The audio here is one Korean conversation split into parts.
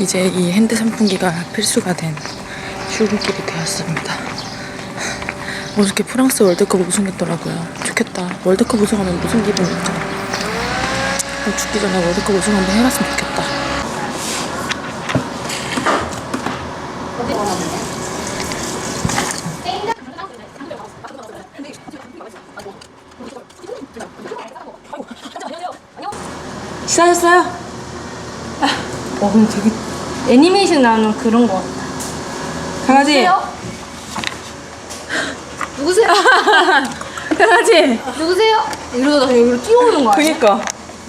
이제 이 핸드 선풍기가 필수가 된 출근길이 되었습니다. 어저께 프랑스 월드컵 우승했더라고요. 좋겠다. 월드컵 우승하면 무슨 기분일까? 어, 죽기 전에 월드컵 우승 한번 해봤으면 좋겠다. 식사하셨어요? 어, 근데 되게 애니메이션 나오는 그런 거 같다. 강아지. 누구세요? 강아지. 누구세요? 이러다 그냥 여기로 뛰어오는 거 아니야? 그니까.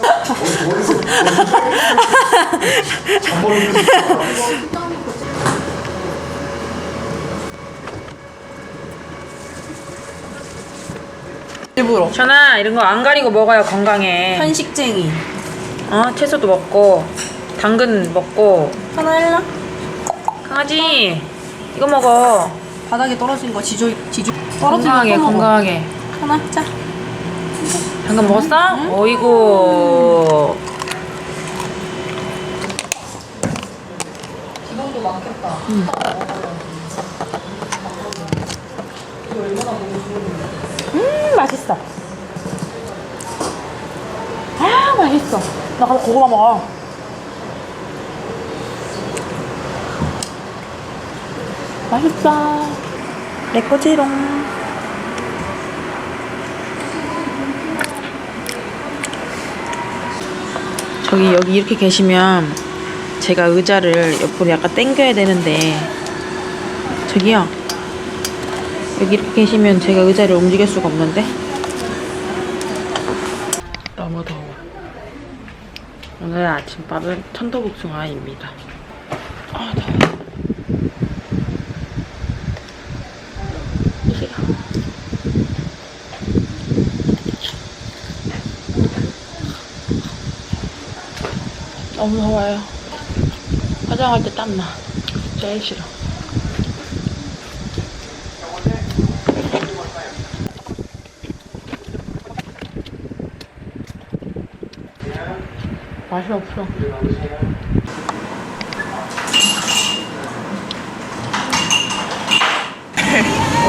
일부러. 전아 이런 거 안 가리고 먹어야 건강해. 편식쟁이. 어 채소도 먹고 당근 먹고 하나 할라? 강아지 이거 먹어. 바닥에 떨어진 거 지조 지조. 건강하게 건강하게. 하나 자. 당근 먹었어? 어이구. 음 맛있어. 아 맛있어. 나 가서 고구마 먹어. 맛있어. 내 거지롱. 저기 여기 이렇게 계시면 제가 의자를 옆으로 약간 당겨야 되는데 저기요. 여기 이렇게 계시면 제가 의자를 움직일 수가 없는데? 너무 더워. 오늘 아침밥은 천도복숭아입니다. 아 더워 너무 더워요. 화장할 때 땀나. 제일 싫어. 맛이 없어.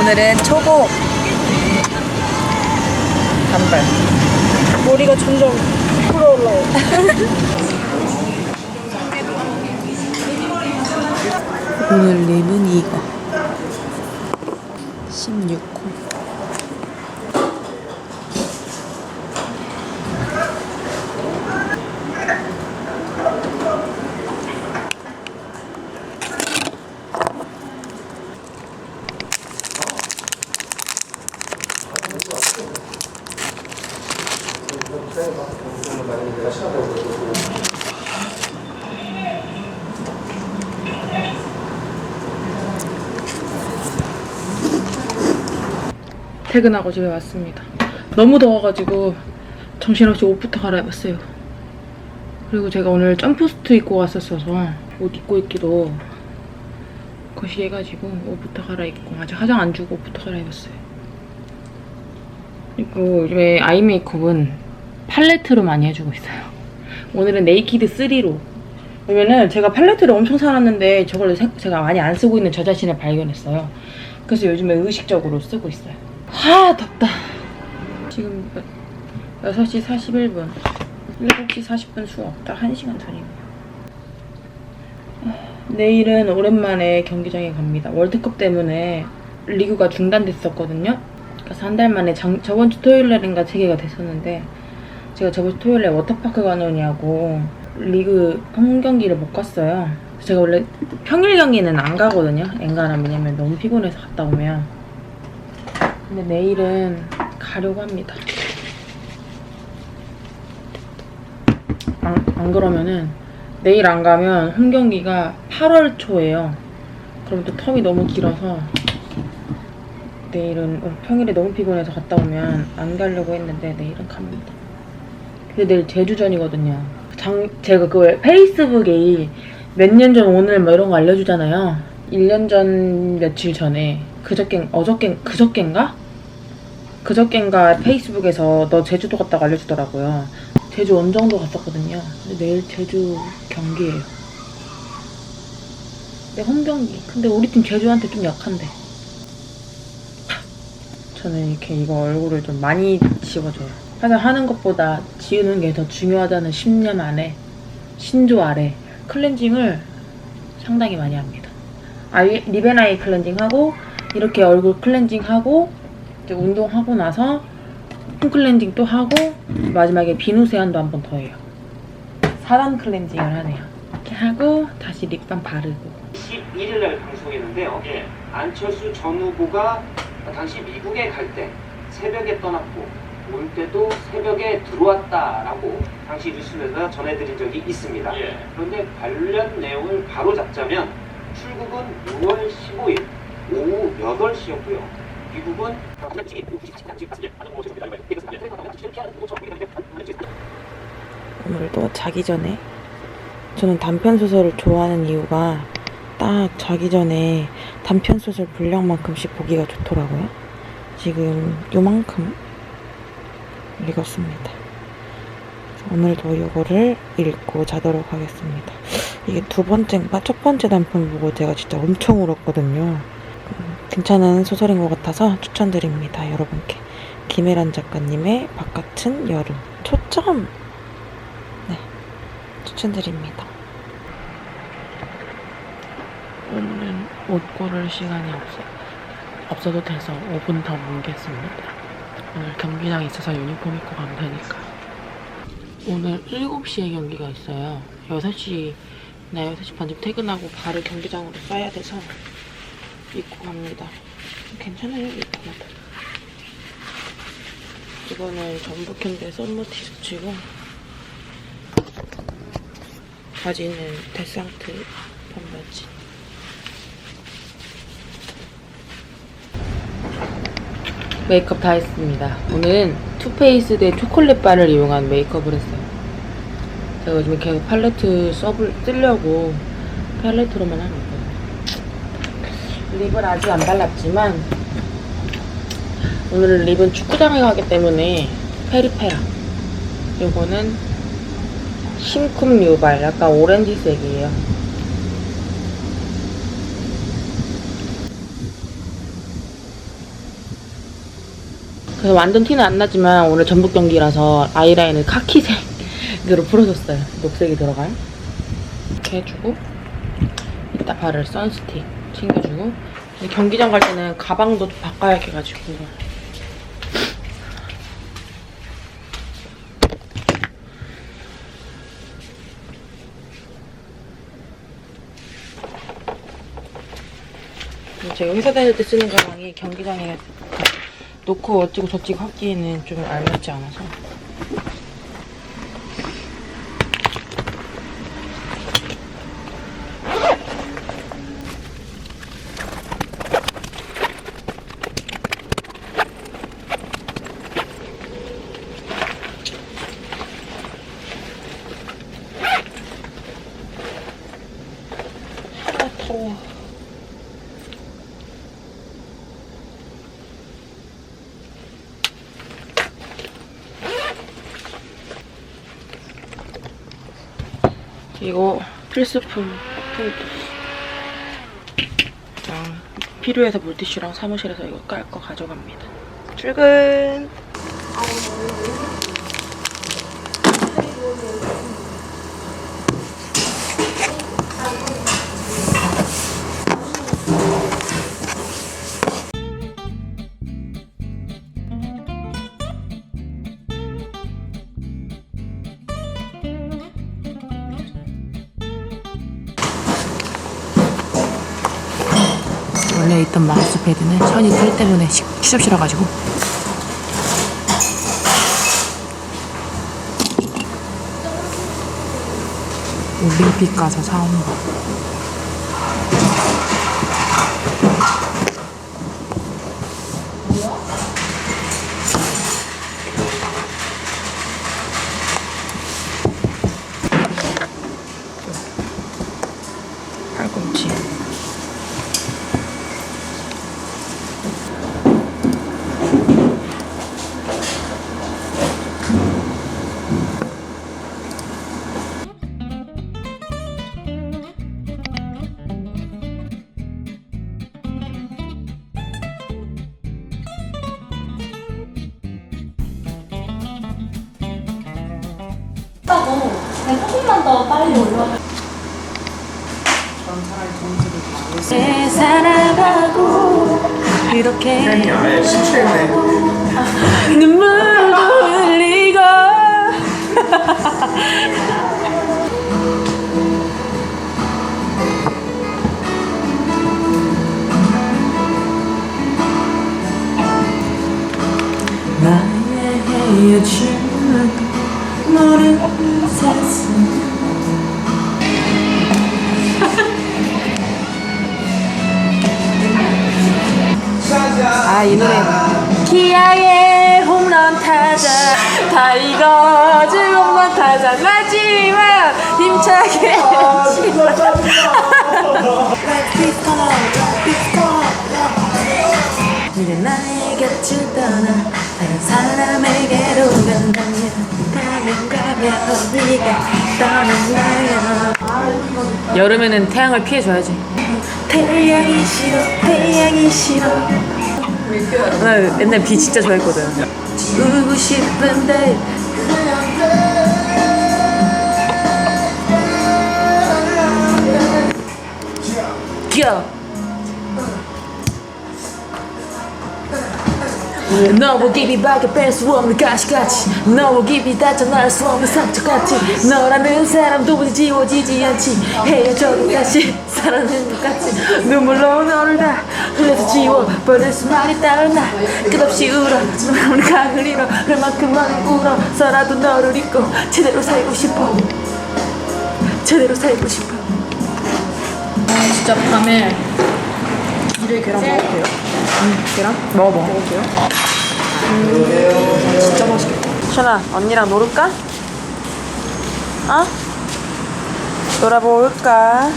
오늘은 초보 단발. 머리가 점점 풀어올라요. 오늘 립은 이거. 16호. 퇴근하고 집에 왔습니다. 너무 더워가지고 정신없이 옷부터 갈아입었어요. 그리고 제가 오늘 점프스트 입고 왔었어서 옷 입고 있기도 거시기해가지고 옷부터 갈아입고 아직 화장 안 주고 옷부터 갈아입었어요. 그리고 요즘에 아이 메이크업은 팔레트로 많이 해주고 있어요. 오늘은 네이키드 3로 왜냐면은 제가 팔레트를 엄청 사놨는데 저걸 세- 제가 많이 안 쓰고 있는 저 자신을 발견했어요. 그래서 요즘에 의식적으로 쓰고 있어요. 아 덥다. 지금 6시 41분. 7시 40분 수업. 딱 1시간 전이고. 내일은 오랜만에 경기장에 갑니다. 월드컵 때문에 리그가 중단됐었거든요. 그래서 한 달 만에 장- 저번 주 토요일 날인가 재개가 됐었는데 제가 저번 주 토요일에 워터파크 가느냐고 리그 홈 경기를 못 갔어요. 제가 원래 평일 경기는 안 가거든요. 엔간하면 왜냐면 너무 피곤해서 갔다 오면. 근데 내일은 가려고 합니다. 안, 안 그러면은 내일 안 가면 홈 경기가 8월 초예요. 그럼 또 텀이 너무 길어서 내일은 어, 평일에 너무 피곤해서 갔다 오면 안 가려고 했는데 내일은 갑니다. 근데 내일 제주전이거든요. 장, 제가 그 페이스북에 몇 년 전 오늘 뭐 이런 거 알려주잖아요. 1년 전 며칠 전에 그저께 어저께 그저께인가? 그저께인가 페이스북에서 너 제주도 갔다고 알려주더라고요. 제주 원정도 갔었거든요. 근데 내일 제주 경기예요. 내 홈경기. 근데 우리 팀 제주한테 좀 약한데. 저는 이렇게 이거 얼굴을 좀 많이 지워줘요. 항상 하는 것보다 지우는 게 더 중요하다는 신념 안에 신조 아래 클렌징을 상당히 많이 합니다. 아이 리베나이 클렌징하고 이렇게 얼굴 클렌징하고 이제 운동하고 나서 폼 클렌징 또 하고 마지막에 비누 세안도 한 번 더 해요. 4단 클렌징을 하네요. 이렇게 하고 다시 립밤 바르고 11일 날 방송했는데요. 안철수 전 후보가 당시 미국에 갈 때 새벽에 떠났고 올 때도 새벽에 들어왔다라고 당시 뉴스에서 전해드린 적이 있습니다. 그런데 관련 내용을 바로 잡자면 출국은 6월 15일 오후 8시였고요. 미국은 오늘도 자기 전에 저는 단편 소설을 좋아하는 이유가 딱 자기 전에 단편 소설 분량만큼씩 보기가 좋더라고요. 지금 요만큼 읽었습니다. 오늘도 이거를 읽고 자도록 하겠습니다. 이게 두 번째인가 첫 번째 단편 보고 제가 진짜 엄청 울었거든요. 음, 괜찮은 소설인 것 같아서 추천드립니다. 여러분께. 김혜란 작가님의 바깥은 여름. 초점! 네. 추천드립니다. 오늘은 옷 고를 시간이 없어, 없어도 돼서 5분 더 뭉겠습니다. 오늘 경기장 있어서 유니폼 입고 가면 되니까. 오늘 7시에 경기가 있어요. 6시, 나 6시 반쯤 퇴근하고 바로 경기장으로 싸야 돼서 입고 갑니다. 괜찮아요, 유니폼은. 이거는 전북 현대 썸머 티셔츠고 바지는 데상트 반바지. 메이크업 다 했습니다. 오늘은 투페이스드의 초콜릿 바를 이용한 메이크업을 했어요. 제가 요즘에 계속 팔레트 써볼, 쓰려고 팔레트로만 하고 있거든요. 립은 아직 안 발랐지만 오늘은 립은 축구장에 가기 때문에 페리페라 요거는 심쿵 유발 약간 오렌지색이에요. 그래서 완전 티는 안 나지만 오늘 전북 경기라서 아이라인을 카키색으로 풀어줬어요. 녹색이 들어간. 이렇게 해주고 이따 바를 선스틱 챙겨주고. 경기장 갈 때는 가방도 좀 바꿔야 해가지고. 제가 회사 다닐 때 쓰는 가방이 경기장에 놓고 어찌고 저찌고 하기에는 좀 알맞지 않아서 아 더워 이거 필수품 그냥 필요해서 물티슈랑 사무실에서 이거 깔 거 가져갑니다. 출근 있던 마우스 패드는 선이 풀 때문에 시- 시접 싫어가지고. 올림픽 가서 사온 거 이렇게 눈물도 아 이 노래. 기아의 홈런 타자. 타이거즈 홈런 타자. 마지막 힘차게. 이제 나의 곁을 떠나 다른 사람에게로 간다면 가면 가면 네가 떠난다면 여름에는 태양을 피해줘야지. 태양이 싫어 태양이 싫어 나 옛날 비 진짜 좋아했거든. 울고 싶은데 겨 너무 깊이 밖에 뺄수 없는 가시같이 너무 깊이 닫혀 나를 수 없는 상처같이 너라는 사람 도무지 지워지지 않지 헤어져도 다시 사랑하는 것 같이 눈물로 너를 다 흘려서 지워버릴 수만 있다는 나 끝없이 울어 눈물 강을 잃어 그만큼 많이 울어서라도 너를 잊고 제대로 살고 싶어. 제대로 살고 싶어. 진짜 밤에 이를 계란 먹어도 돼요? 음, 계란? 먹어봐 먹어도 돼요? 진짜 맛있겠다. 션아, 언니랑 놀을까? 어? 놀아볼까?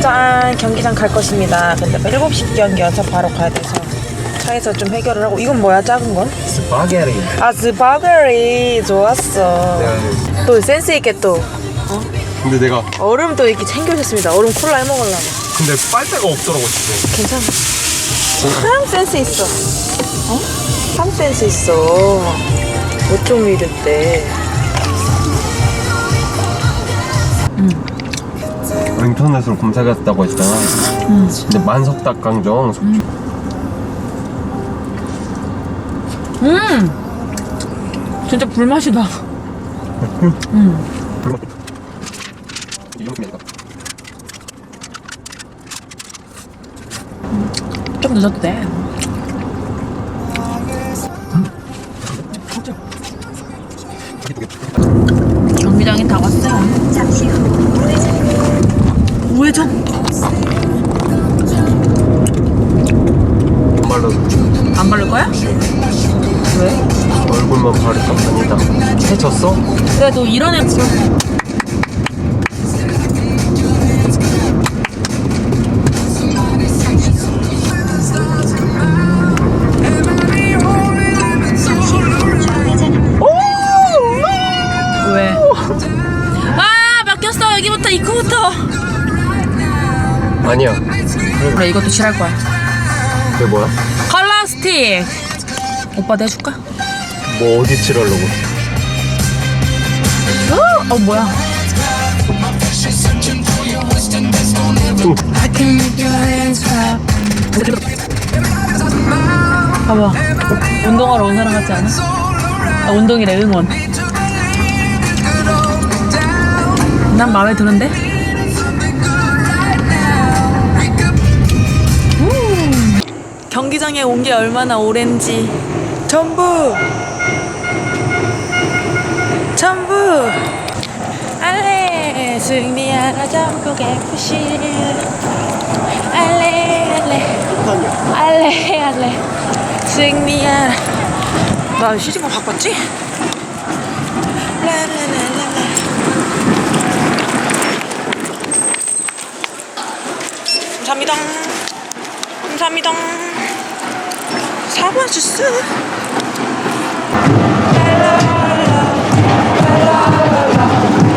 짠 경기장 갈 것입니다. 근데 7시 경기여서 바로 가야 돼서 차에서 좀 해결을 하고 이건 뭐야 작은 건? 스파게티. 아 스파게리 좋았어. 또 센스 있게 또. 근데 내가 얼음 또 이렇게 챙겨주셨습니다. 얼음 콜라 해 먹으려고. 근데 빨대가 없더라고 진짜. 괜찮아. 참 센스 있어. 어? 참 센스 있어. 뭐좀 믿을 때 인터넷으로 검색했다고 했잖아. 근데 만석 닭강정 속주. 진짜 불맛이다 이만큼이니까. 좀 늦어도 돼 경기장에 다 왔어요 우회전 말로 안 바를 거야? 왜? 얼굴만 바를까? 아니다. 해쳤어? 그래도 이런 애 아니야. 그래 이것도 칠할 거야 그게 뭐야? 컬러 스틱 오빠 내줄까? 뭐 어디 칠하려고? 어, 어 뭐야 좀 봐봐 운동하러 온 사람 같지 않아? 아, 운동이래 응원 난 마음에 드는데? 경기장에 온 게 얼마나 오랜지. 전부. 전부. 알레 승리하라 전국의 푸시 알레 알레. 알레 알레. 승리하라. 나 시집만 바꿨지? 라라라라라. 감사합니다. 감사합니다. 사과 주스. 안녕하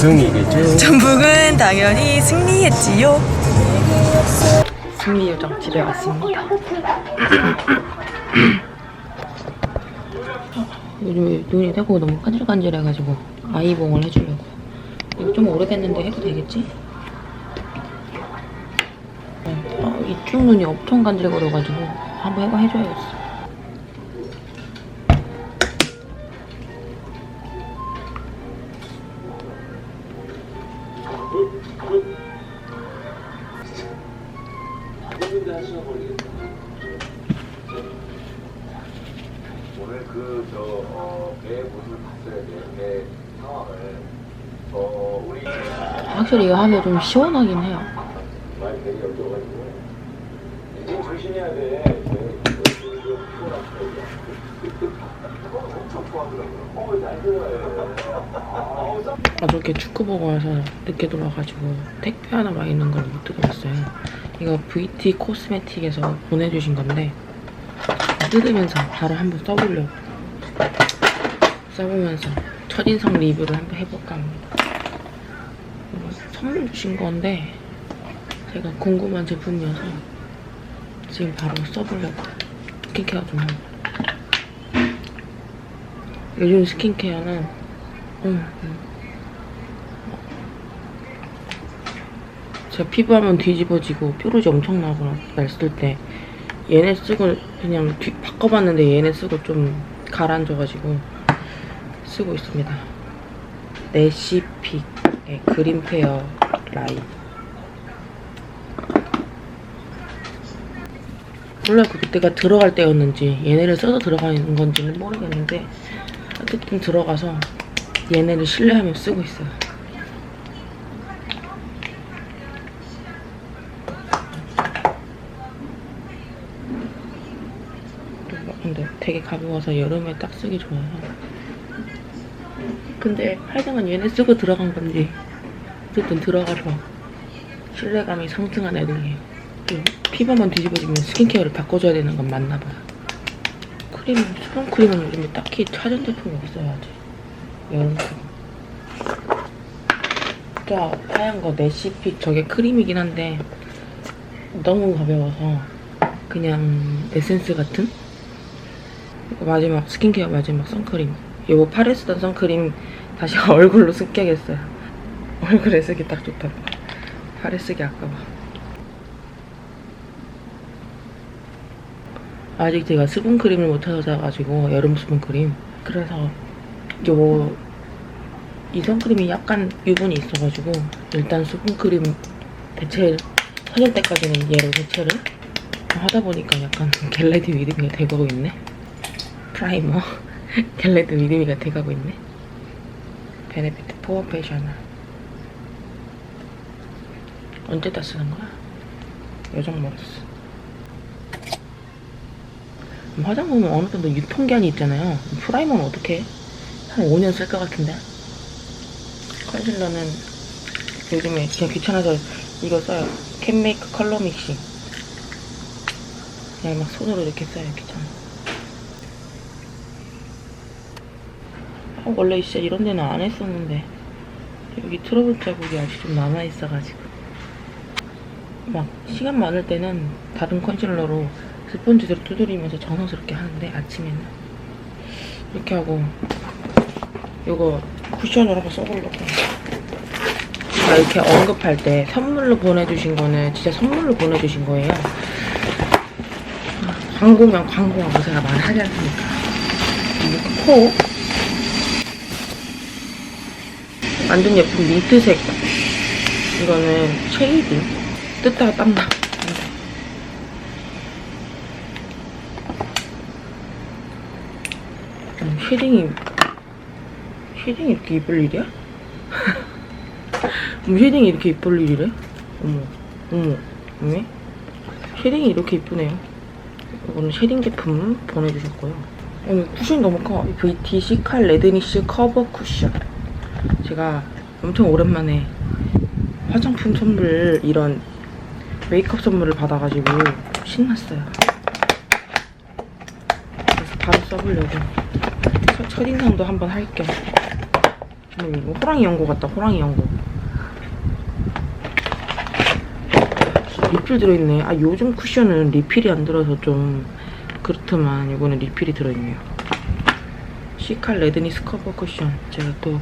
우승이겠죠? 전북은 당연히 승리했지요. 승리 요정 집에 왔습니다. 요즘에 눈이 되고 너무 간질간질해가지고 아이봉을 해주려고. 이거 좀 오래됐는데 해도 되겠지? 어, 이쪽 눈이 엄청 간질거려가지고 한번 해봐 해줘야겠어. 좋아하더라고요. 어, 잘 들어요. 어저께 축구 보고 와서 늦게 돌아가지고 택배 하나 와 있는 걸 못 뜯어봤어요. 이거 VT 코스메틱에서 보내주신 건데 뜯으면서 바로 한번 써보려고 써보면서 첫인상 리뷰를 한번 해볼까 합니다. 선물 주신 건데 제가 궁금한 제품이어서 지금 바로 써보려고 스킨케어 좀 하고 요즘 스킨케어는 음, 음. 제가 피부하면 뒤집어지고 뾰루지 엄청 나고 났을 때 얘네 쓰고 그냥 뒤, 바꿔봤는데 얘네 쓰고 좀 가라앉아가지고 쓰고 있습니다. 내시픽 의 그린 페어 라이 몰라 그때가 들어갈 때였는지 얘네를 써서 들어가는 건지는 모르겠는데 어쨌든 들어가서 얘네를 신뢰하며 쓰고 있어요. 근데 되게 가벼워서 여름에 딱 쓰기 좋아요. 근데 하여간 얘네 쓰고 들어간 건지 어쨌든 들어가서 신뢰감이 상승한 애들이에요. 또 피부만 뒤집어지면 스킨케어를 바꿔줘야 되는 건 맞나 봐요. 크림, 수분 크림은 요즘에 딱히 찾은 제품이 아직. 여름 크림. 저 하얀 거 내시픽 저게 크림이긴 한데 너무 가벼워서 그냥 에센스 같은? 마지막 스킨케어 마지막 선크림. 팔에 쓰던 선크림 다시 얼굴로 쓰게겠어요. 얼굴에 쓰기 딱 좋다고. 팔에 쓰기 아까워. 아직 제가 수분크림을 못 찾아가지고 여름 수분크림. 그래서 요 이 선크림이 약간 유분이 있어가지고 일단 수분크림 대체 터질 때까지는 얘로 대체를 하다 보니까 약간 겟레디 위드미가 돼가고 있네. 프라이머 겟레드 위드미가 돼가고 있네. 베네피트 포어 페이셔널 언제 다 쓰는 거야? 요정 먹었어. 화장품은 어느 정도 유통기한이 있잖아요. 프라이머는 어떻게 해? 한 5년 쓸 것 같은데. 컨실러는 요즘에 그냥 귀찮아서 이거 써요. 캔메이크 컬러 믹싱. 그냥 막 손으로 이렇게 써요. 귀찮아. 아, 원래 진짜 이런 데는 안 했었는데 여기 트러블 자국이 아직 좀 남아있어가지고. 막 시간 많을 때는 다른 컨실러로 스펀지대로 두드리면서 정성스럽게 하는데 아침에는. 이렇게 하고 요거 쿠션으로 한번 써보려고. 제가 이렇게 언급할 때 선물로 보내주신 거는 진짜 선물로 보내주신 거예요. 아, 광고면 광고하고 제가 말하지 않습니까. 코 완전 예쁜 민트색. 이거는 쉐이딩. 뜯다가 딴다. 음, 쉐딩이 쉐딩이 이렇게 이쁠 일이야? 음, 쉐딩이 이렇게 이쁠 일이래? 어머, 어머, 왜? 쉐딩이 이렇게 이쁘네요. 이거는 쉐딩 제품 보내주셨고요. 오늘 쿠션이 너무 커. VT 시칼 레드니쉬 커버 쿠션. 제가 엄청 오랜만에 화장품 선물 이런 메이크업 선물을 받아가지고 신났어요. 그래서 바로 써보려고. 첫, 첫인상도 한번 할 겸. 음, 이거 호랑이 연고 같다, 호랑이 연고. 리필 들어있네. 아, 요즘 쿠션은 리필이 안 들어서 좀 그렇더만 이거는 리필이 들어있네요. 시칼 레드니 스 커버 쿠션. 제가 또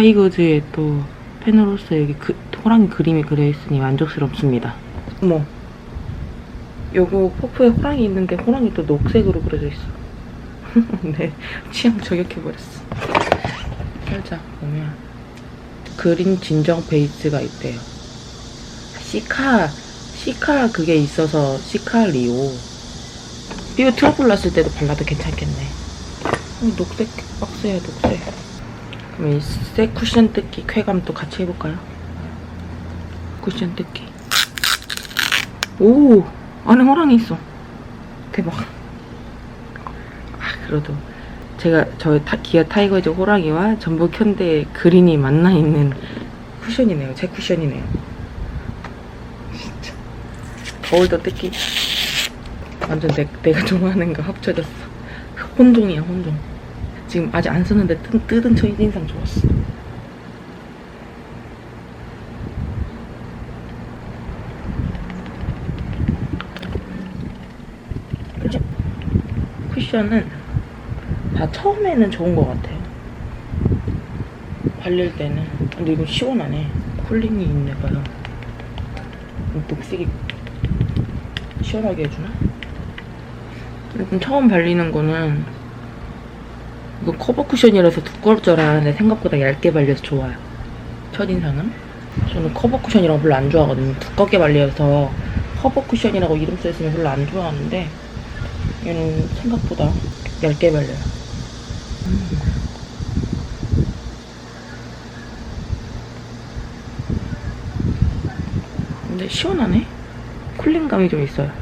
타이거즈의 또 팬으로서 여기 그, 호랑이 그림이 그려있으니 만족스럽습니다. 어머. 요거 퍼프에 호랑이 있는데 호랑이 또 녹색으로 그려져 있어. 네, 취향 저격해버렸어. 살짝 보면 그린 진정 베이스가 있대요. 시카, 시카 그게 있어서 시카 리오. 이거 트러블 났을 때도 발라도 괜찮겠네. 어, 녹색 박스야, 녹색. 색 쿠션 뜯기 쾌감도 같이 해볼까요? 쿠션 뜯기. 오! 안에 호랑이 있어. 대박. 아, 그래도 제가 저 타, 기아 타이거즈 호랑이와 전북 현대 그린이 만나 있는 쿠션이네요. 제 쿠션이네요. 진짜. 거울도 뜯기. 완전 내, 내가 좋아하는 거 합쳐졌어. 혼종이야, 혼종. 지금 아직 안 썼는데 뜯, 뜯은 첫인상 좋았어. 쿠션은 다 처음에는 좋은 것 같아요. 발릴 때는. 근데 이거 시원하네. 쿨링이 있네 봐요. 녹색이 시원하게 해주나? 일단 처음 발리는 거는 이거 커버 쿠션이라서 두꺼울 줄 알았는데 생각보다 얇게 발려서 좋아요. 첫인상은? 저는 커버 쿠션이라고 별로 안 좋아하거든요. 두껍게 발려서 커버 쿠션이라고 이름 써있으면 별로 안 좋아하는데 얘는 생각보다 얇게 발려요. 음. 근데 시원하네? 쿨링감이 좀 있어요.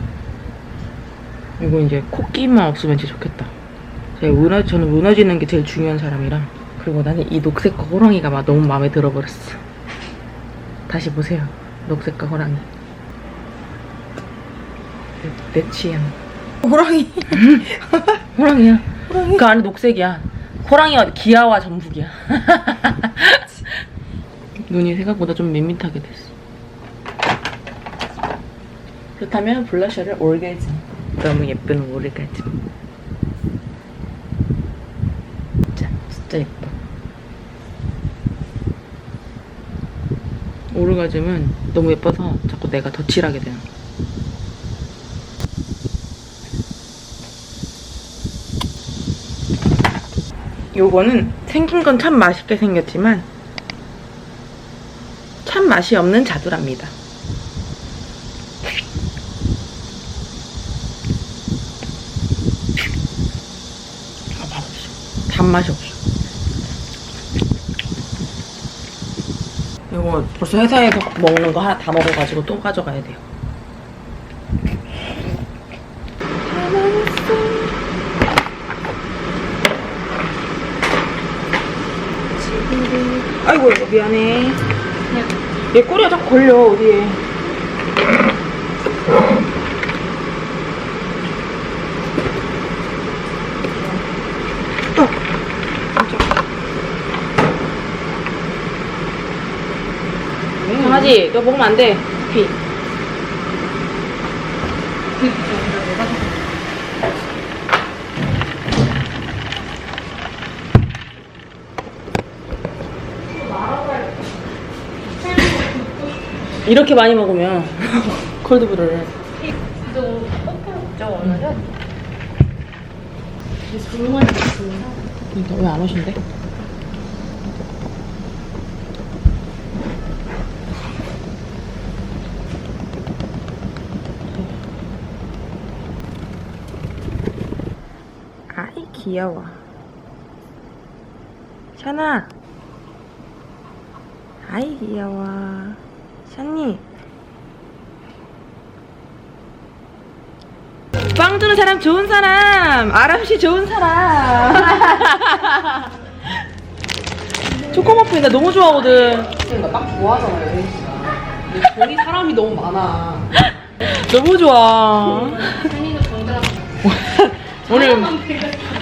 이거 이제 코끼만 없으면 진짜 좋겠다. 제가 무너, 저는 무너지는 게 제일 중요한 사람이라. 그리고 나는 이 녹색과 호랑이가 막 너무 마음에 들어버렸어. 다시 보세요. 녹색과 호랑이. 내, 내 취향. 호랑이. 호랑이야. 그 안에 녹색이야. 호랑이와 기아와 전북이야. 눈이 생각보다 좀 밋밋하게 됐어. 그렇다면 블러셔를 올게즘. 너무 예쁜 오르가즘. 진짜, 예뻐. 오르가즘은 너무 예뻐서 자꾸 내가 덧칠하게 되는. 요거는 생긴 건 참 맛있게 생겼지만 참 맛이 없는 자두랍니다. 아, 맛없어. 단맛이 없어. 이거 벌써 회사에서 먹는 거 하나 다 먹어가지고 또 가져가야 돼요. 아이고 이거 미안해. 얘 꼬리가 자꾸 걸려 어디에. 어, 강아지, 너 먹으면 안 돼. 피. 이렇게 많이 먹으면 콜드브루를. 그러니까 왜 안 오신대? 귀여워. 샤나. 아이 귀여워. 샤니. 빵 주는 사람 좋은 사람. 아람 씨 좋은 사람. 초코머플 나 너무 좋아하거든. 그러니까 딱 좋아하잖아요, 혜인 씨가. 근데 돈이 사람이 너무 많아. 너무 좋아. 오늘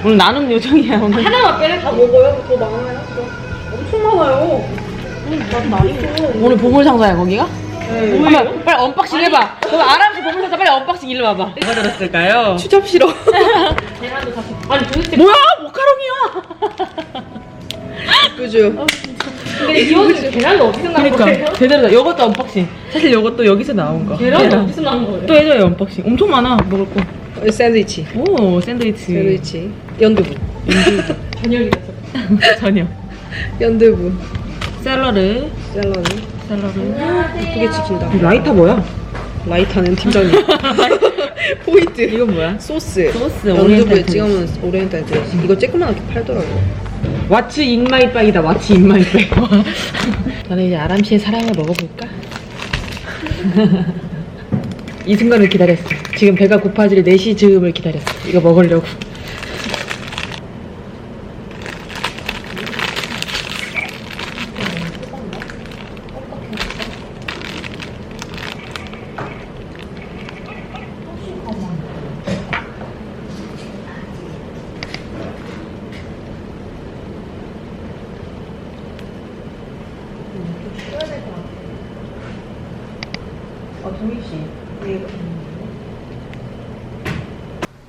오늘 나눔 요정이야 오늘. 하나만 빼면 다 먹어요? 더 많아요? 엄청 많아요. 음, 나도 많이 먹어. 오늘 보물 상자야 거기가? 네. 한번 빨리 언박싱 해봐. 그럼 아람씨 보물 상자 빨리 언박싱 일로 와봐. 뭐가 들었을까요? 추접 싫어. 아니, 도대체. 뭐야 모카롱이야. 그죠. 근데 이 옷은 계란도 어디서 나온 그러니까 거예요? 제대로다. 이것도 언박싱. 사실 이것도 여기서 나온 거. 계란도 어디서 나온 거예요? 또 해줘요 언박싱. 엄청 많아 먹을 거. 샌드위치. 오 샌드위치. 샌드위치. 연두부. 저녁이다, 저녁. 연두부. 샐러드. 샐러드. 샐러드. 예쁘게 지킨다. 라이터 뭐야? 라이터는 팀장님. 포인트. 이건 뭐야? 소스. 소스, 연두부에 오리엔탈 찍으면 오리엔탈 드레싱. 이거 쬐끄만하게 팔더라고. 왓츠 인마이 백이다 왓츠 인마이 백 저는 이제 아람 씨의 사랑을 먹어볼까? 이 순간을 기다렸어 지금 배가 고파질 4시 즈음을 기다렸어 이거 먹으려고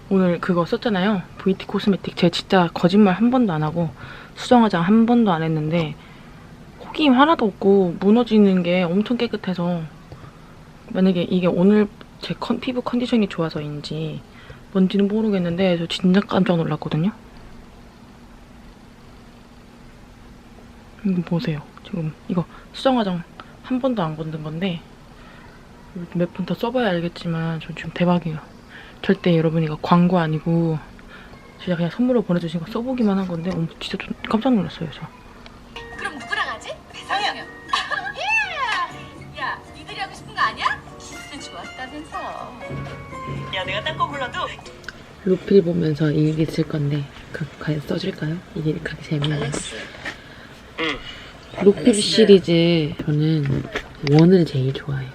오늘 그거 썼잖아요. VT 코스메틱 제가 진짜 거짓말 한 번도 안 하고 수정 화장 한 번도 안 했는데 호기임 하나도 없고 무너지는 게 엄청 깨끗해서 만약에 이게 오늘 제 컨- 피부 컨디션이 좋아서인지 뭔지는 모르겠는데 저 진짜 깜짝 놀랐거든요. 이거 보세요. 지금 이거 수정 화장 한 번도 안 건든 건데 몇 번 더 써봐야 알겠지만 저 지금 대박이에요 절대 여러분 이거 광고 아니고 진짜 그냥 선물로 보내주신 거 써보기만 한 건데 어, 진짜 좀 깜짝 놀랐어요 저 그럼 누구랑 하지? 배상현. 예! 야, 니들이 하고 싶은 거 아니야? 키스는 좋았다면서. 야, 내가 딴거 불러도 루필 보면서 일기 쓸 건데 그 과연 써줄까요? 이게 그렇게 재미있나요? 루필 시리즈 저는 원을 제일 좋아해요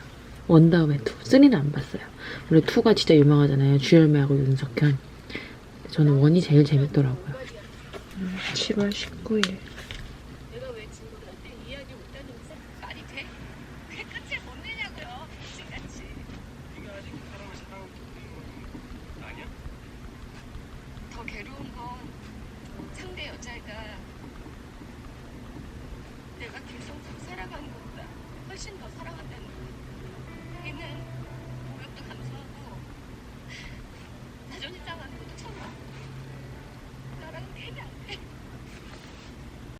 원 다음에 투 쓰리는 안 봤어요 원래 투가 진짜 유명하잖아요. 주열매하고 윤석현. 저는 원이 제일 재밌더라고요. 7월 19일.